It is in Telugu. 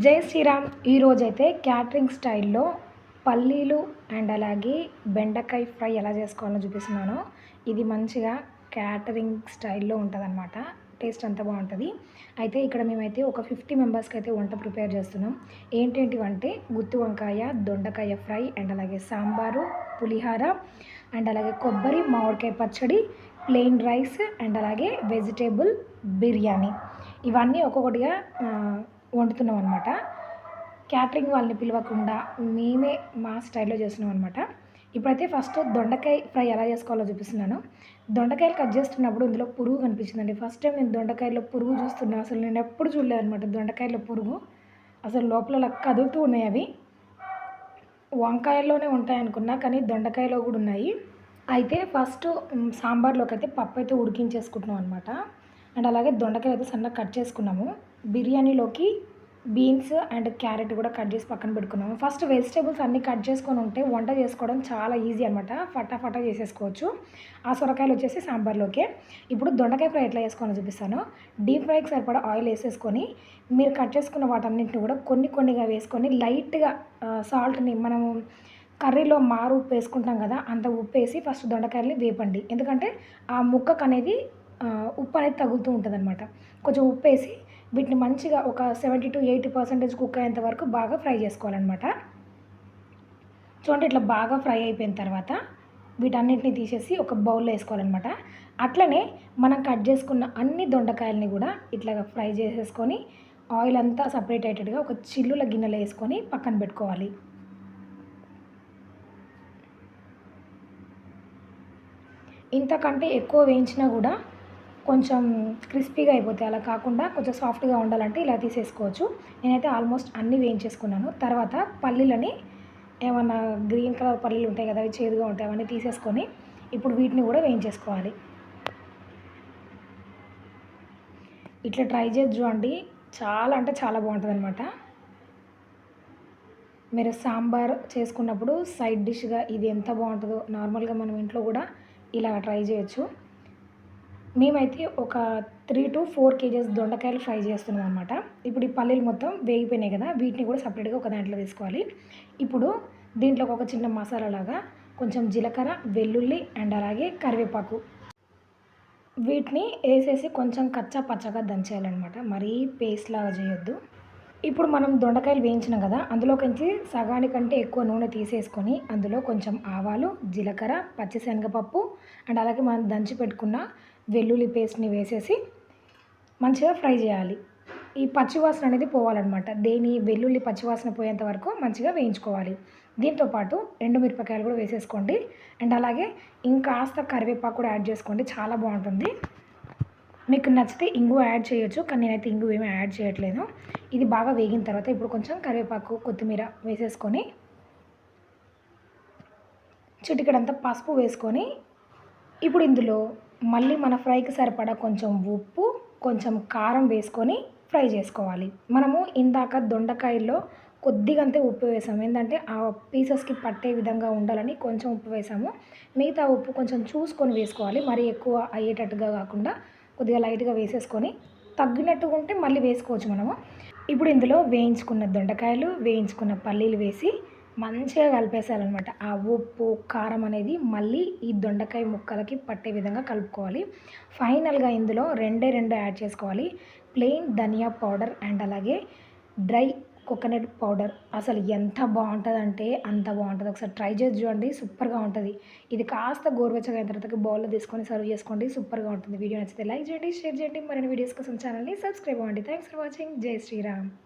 జై శ్రీరామ్. ఈరోజైతే క్యాటరింగ్ స్టైల్లో పల్లీలు అండ్ అలాగే బెండకాయ ఫ్రై ఎలా చేసుకోవాలో చూపిస్తున్నాను. ఇది మంచిగా క్యాటరింగ్ స్టైల్లో ఉంటుందన్నమాట. టేస్ట్ అంతా బాగుంటుంది. అయితే ఇక్కడ మేమైతే ఒక ఫిఫ్టీ మెంబర్స్కి అయితే వంట ప్రిపేర్ చేస్తున్నాం. ఏంటేంటివంటే గుత్తి వంకాయ దొండకాయ ఫ్రై అండ్ అలాగే సాంబారు పులిహార అండ్ అలాగే కొబ్బరి మామిడికాయ పచ్చడి ప్లెయిన్ రైస్ అండ్ అలాగే వెజిటేబుల్ బిర్యానీ. ఇవన్నీ ఒక్కొక్కటిగా వండుతున్నాం అనమాట క్యాటరింగ్ వాళ్ళని పిలవకుండా మేమే మా స్టైల్లో చేస్తున్నాం అనమాట ఇప్పుడైతే ఫస్ట్ దొండకాయ ఫ్రై ఎలా చేసుకోవాలో చూపిస్తున్నాను. దొండకాయలు కట్ చేస్తున్నప్పుడు ఇందులో పురుగు కనిపించిందండి. ఫస్ట్ టైం నేను దొండకాయలో పురుగు చూస్తున్నా. అసలు నేను ఎప్పుడు చూడలేదు అనమాట దొండకాయలో పురుగు. అసలు లోపల కదులుతూ ఉన్నాయి అవి. వంకాయల్లోనే ఉంటాయి అనుకున్నా కానీ దొండకాయలో కూడా ఉన్నాయి. అయితే ఫస్ట్ సాంబార్లోకి అయితే పప్పు అయితే ఉడికించేసుకుంటున్నాం అనమాట అండ్ అలాగే దొండకాయలు అయితే సన్నగా కట్ చేసుకున్నాము. బిర్యానీలోకి బీన్స్ అండ్ క్యారెట్ కూడా కట్ చేసి పక్కన పెట్టుకున్నాము. ఫస్ట్ వెజిటేబుల్స్ అన్నీ కట్ చేసుకొని ఉంటే వంట చేసుకోవడం చాలా ఈజీ అనమాట ఫటాఫటా చేసేసుకోవచ్చు. ఆ సొరకాయలు వచ్చేసి సాంబార్లోకే. ఇప్పుడు దొండకాయ ఫ్రై ఎట్లా చేసుకోవాలో చూపిస్తాను. డీప్ ఫ్రైకి సరిపడా ఆయిల్ వేసేసుకొని మీరు కట్ చేసుకున్న వాటన్నింటిని కూడా కొన్ని కొన్నిగా వేసుకొని లైట్గా సాల్ట్ని మనము కర్రీలో మారు ఉప్పు వేసుకుంటాం కదా అంత ఉప్పు వేసి ఫస్ట్ దొండకాయల్ని వేపండి. ఎందుకంటే ఆ ముక్కకు అనేది ఉప్పు అనేది తగులుతూ ఉంటుంది అనమాట కొంచెం ఉప్పు వేసి వీటిని మంచిగా ఒక seventy to eighty percentage cook అయ్యేంత వరకు బాగా ఫ్రై చేసుకోవాలన్నమాట. చూడండి ఇట్లా బాగా ఫ్రై అయిపోయిన తర్వాత వీటన్నిటిని తీసేసి ఒక బౌల్లో వేసుకోవాలన్నమాట. అట్లనే మనం కట్ చేసుకున్న అన్ని దొండకాయలని కూడా ఇట్లా ఫ్రై చేసేసుకొని ఆయిల్ అంతా సపరేట్ అయ్యేటట్టుగా ఒక చిల్లుల గిన్నెలో వేసుకొని పక్కన పెట్టుకోవాలి. ఇంతకంటే ఎక్కువ వేయించినా కూడా కొంచెం క్రిస్పీగా అయిపోతాయి. అలా కాకుండా కొంచెం సాఫ్ట్గా ఉండాలంటే ఇలా తీసేసుకోవచ్చు. నేనైతే ఆల్మోస్ట్ అన్నీ వేయించేసుకున్నాను. తర్వాత పల్లీలని ఏమన్నా గ్రీన్ కలర్ పల్లీలు ఉంటాయి కదా అవి చేదుగా ఉంటాయి అవన్నీ తీసేసుకొని ఇప్పుడు వీటిని కూడా వేయించేసుకోవాలి. ఇట్లా ట్రై చేసి చూడండి. చాలా అంటే చాలా బాగుంటుంది అనమాట మీరు సాంబార్ చేసుకున్నప్పుడు సైడ్ డిష్గా ఇది ఎంత బాగుంటుందో నార్మల్గా మనం ఇంట్లో కూడా ఇలా ట్రై చేయొచ్చు. మేమైతే ఒక త్రీ టు ఫోర్ కేజెస్ దొండకాయలు ఫ్రై చేస్తున్నాం అనమాట ఇప్పుడు ఈ పల్లీలు మొత్తం వేగిపోయినాయి కదా వీటిని కూడా సపరేట్గా ఒక దాంట్లో తీసుకోవాలి ఇప్పుడు దీంట్లోకి ఒక చిన్న మసాలా లాగా కొంచెం జీలకర్ర వెల్లుల్లి అండ్ అలాగే కరివేపాకు. వీటిని వేసేసి కొంచెం కచ్చా పచ్చగా దంచేయాలన్నమాట. మరీ పేస్ట్ లాగా చేయొద్దు. ఇప్పుడు మనం దొండకాయలు వేయించినాం కదా అందులోకించి సగానికంటే ఎక్కువ నూనె తీసేసుకొని అందులో కొంచెం ఆవాలు జీలకర్ర పచ్చిశనగపప్పు అండ్ అలాగే మనం దంచి పెట్టుకున్న వెల్లుల్లి పేస్ట్ని వేసేసి మంచిగా ఫ్రై చేయాలి. ఈ పచ్చివాసన అనేది పోవాలన్నమాట. దేని వెల్లుల్లి పచ్చివాసన పోయేంత వరకు మంచిగా వేయించుకోవాలి. దీంతోపాటు ఎండుమిరపకాయలు కూడా వేసేసుకోండి. అండ్ అలాగే ఇంకాస్త కరివేపాకు కూడా యాడ్ చేసుకోండి. చాలా బాగుంటుంది. మీకు నచ్చితే ఇంగు యాడ్ చేయొచ్చు కానీ నేనైతే ఇంగు ఏమీ యాడ్ చేయట్లేదు. ఇది బాగా వేగిన తర్వాత ఇప్పుడు కొంచెం కరివేపాకు కొత్తిమీర వేసేసుకొని చిటికడంతా పసుపు వేసుకొని ఇప్పుడు ఇందులో మళ్ళీ మన ఫ్రైకి సరిపడా కొంచెం ఉప్పు కొంచెం కారం వేసుకొని ఫ్రై చేసుకోవాలి. మనము ఇందాక దొండకాయల్లో కొద్దిగంతే ఉప్పు వేసాము. ఏంటంటే ఆ పీసెస్కి పట్టే విధంగా ఉండాలని కొంచెం ఉప్పు వేసాము. మిగతా ఉప్పు కొంచెం చూసుకొని వేసుకోవాలి. మరీ ఎక్కువ అయ్యేటట్టుగా కాకుండా కొద్దిగా లైట్గా వేసేసుకొని తగ్గినట్టుగా ఉంటే మళ్ళీ వేసుకోవచ్చు మనము. ఇప్పుడు ఇందులో వేయించుకున్న దొండకాయలు వేయించుకున్న పల్లీలు వేసి మంచిగా కలిపేసాలన్నమాట ఆ ఉప్పు కారం అనేది మళ్ళీ ఈ దొండకాయ ముక్కలకి పట్టే విధంగా కలుపుకోవాలి. ఫైనల్గా ఇందులో రెండే రెండు యాడ్ చేసుకోవాలి. ప్లెయిన్ ధనియా పౌడర్ అండ్ అలాగే డ్రై కోకోనట్ పౌడర్. అసలు ఎంత బాగుంటుందంటే అంత బాగుంటుంది. ఒకసారి ట్రై చేసి చూడండి సూపర్గా ఉంటుంది. ఇది కాస్త గోరువెచ్చగా అయిన తర్వాత బౌల్లో తీసుకొని సర్వ్ చేసుకోండి సూపర్గా ఉంటుంది. వీడియో నచ్చితే లైక్ చేయండి షేర్ చేయండి. మరిన్ని వీడియోస్ కోసం ఛానల్ని సబ్స్క్రైబ్ అవ్వండి. Thanks for watching. జై శ్రీరామ్.